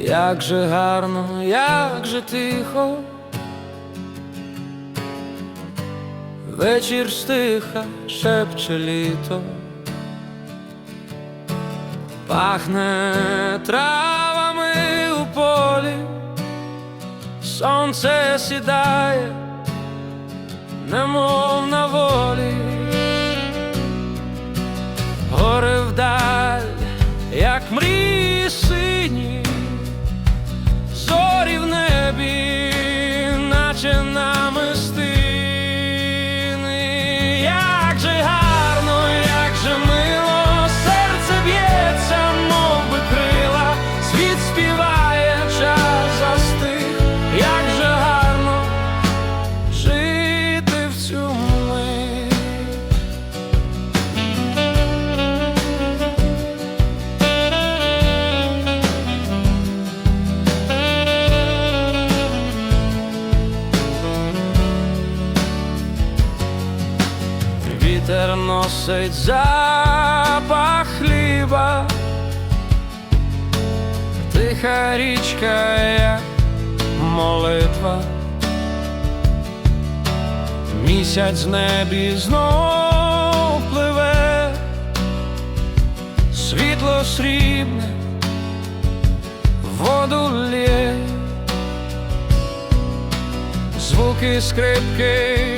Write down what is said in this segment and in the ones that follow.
Як же гарно, як же тихо, вечір стиха, шепче літо, пахне травами у полі, сонце сідає, немов носить запах хліба, тиха річка, як молитва, місяць в небі знов пливе, світло срібне, воду лє, звуки скрипки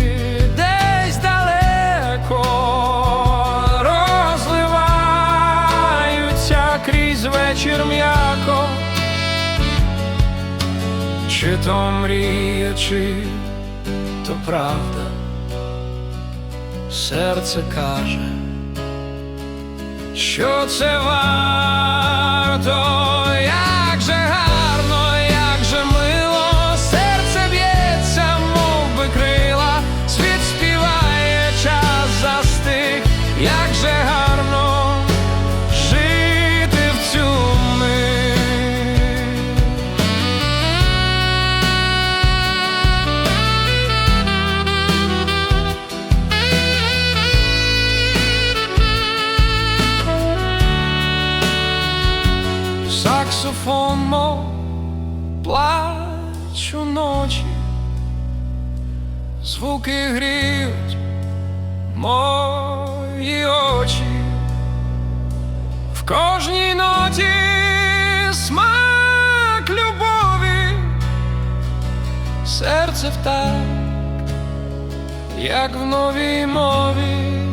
вечір чи то мрія, чи то правда, серце каже, що це варто, Саксофон мов плач уночі, звуки гріють мої очі, в кожній ноті смак любові, серце в такт, як в новій мові.